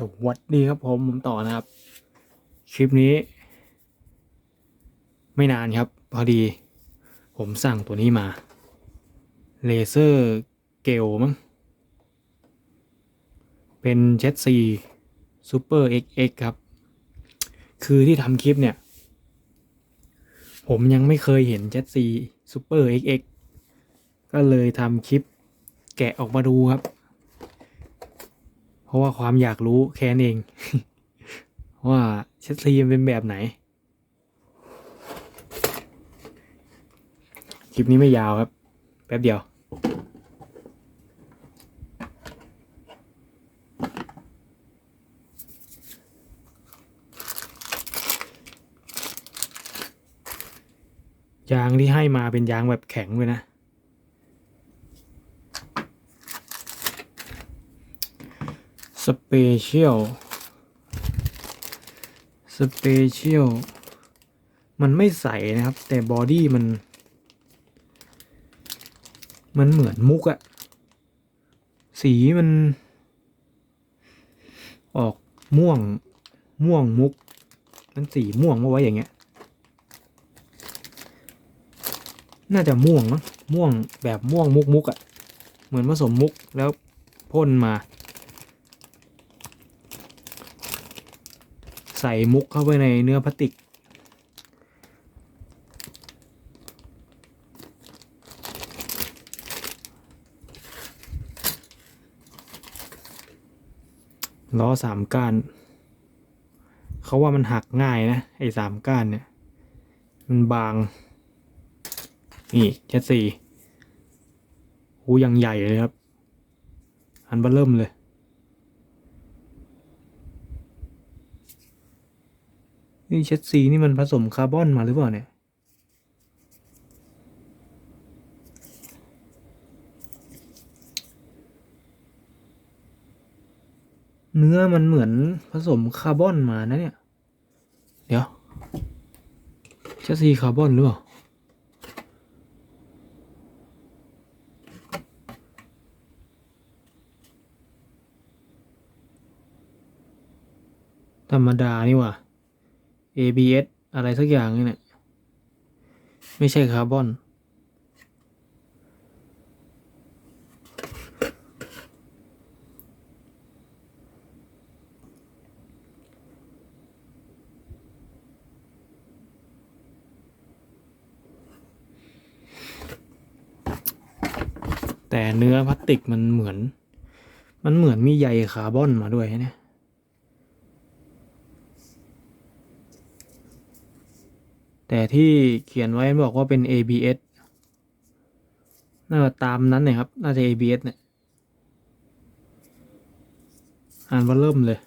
สวัสดีครับผมผมต่อนะครับ คลิปนี้ ไม่นานครับ พอดี ผมสั่งตัวนี้มาเลเซอร์เกลมั้งเป็นเจ็ตซีซูเปอร์ XX ครับ คือที่ทำคลิปเนี่ย ผมยังไม่เคยเห็นเจ็ตซีซูเปอร์ XX ก็เลยทำคลิปแกะออกมาดูครับ เพราะว่าความอยากรู้แค่นั้นเอง ว่าเชสซีมันเป็นแบบไหน คลิปนี้ไม่ยาวครับ แป๊บเดียว ยางที่ให้มาเป็นยางแบบแข็งเลยนะ สเปเชียล สเปเชียล มันไม่ใสนะครับ แต่บอดี้มัน มันเหมือนมุกอะสีมัน ออกม่วงม่วงมุก มันสีม่วงมาไว้อย่างเงี้ย น่าจะม่วงมั้งม่วงแบบม่วงมุกมุกอะเหมือนผสมมุกแล้วพ่นมา ใส่มุกเข้าไปในเนื้อพลาสติก ล้อสามก้าน เขาว่ามันหักง่ายนะ ไอ้สามก้านเนี่ย มันบาง นี่แค่สี่หูยังใหญ่เลยครับ อันเบอร์เริ่มเลย นี่เช็ดสีนี่มันผสมคาร์บอนมาหรือเปล่าเนี่ยเนื้อมันเหมือนผสมคาร์บอนมานะเนี่ย เดี๋ยวเช็ดสีคาร์บอนหรือเปล่า ธรรมดานี่ว่า ABS อะไรสักอย่างนี่แหละไม่ใช่คาร์บอน แต่เนื้อพลาสติกมันเหมือน มันเหมือนมีใยคาร์บอนมาด้วยเนี่ย แต่ที่เขียนไว้บอกว่าเป็น ABS น่าจะตามนั้นเลยครับ น่าจะ ABS เนี่ย อ่านว่าเริ่มเลย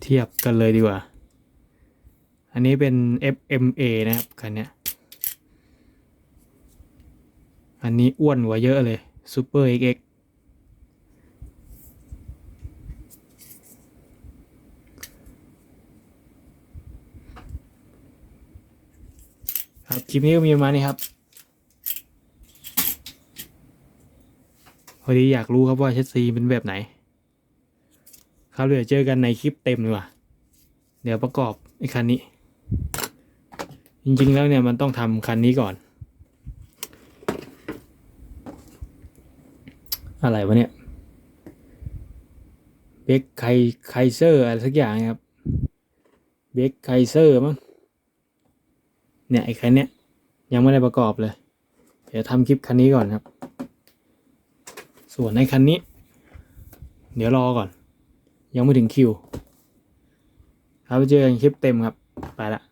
เทียบกันเลยดีกว่า อันนี้เป็น FMA นะครับคันเนี้ย อันนี้อ้วนกว่าเยอะเลย Super XX ครับ คลิปนี้ก็มีประมาณนี้ครับ พอดีอยากรู้ครับว่าเชสซีเป็นแบบไหน ครับเดี๋ยวเจอกันในคลิปเต็มดีกว่า เดี๋ยวประกอบไอ้คันนี้ จริงๆแล้วเนี่ยมันต้องทำคันนี้ก่อน อะไรวะเนี่ยเบคไคไคเซอร์อะไรสักอย่างครับเบคไคเซอร์มั้งเนี่ยไอ้คันเนี้ยยังไม่ได้ประกอบเลย เดี๋ยวทำคลิปคันนี้ก่อนครับ ส่วนในคันนี้ เดี๋ยวรอก่อน ยังไม่ถึงคิว ครับไปเจอกันคลิปเต็มครับ ไปละ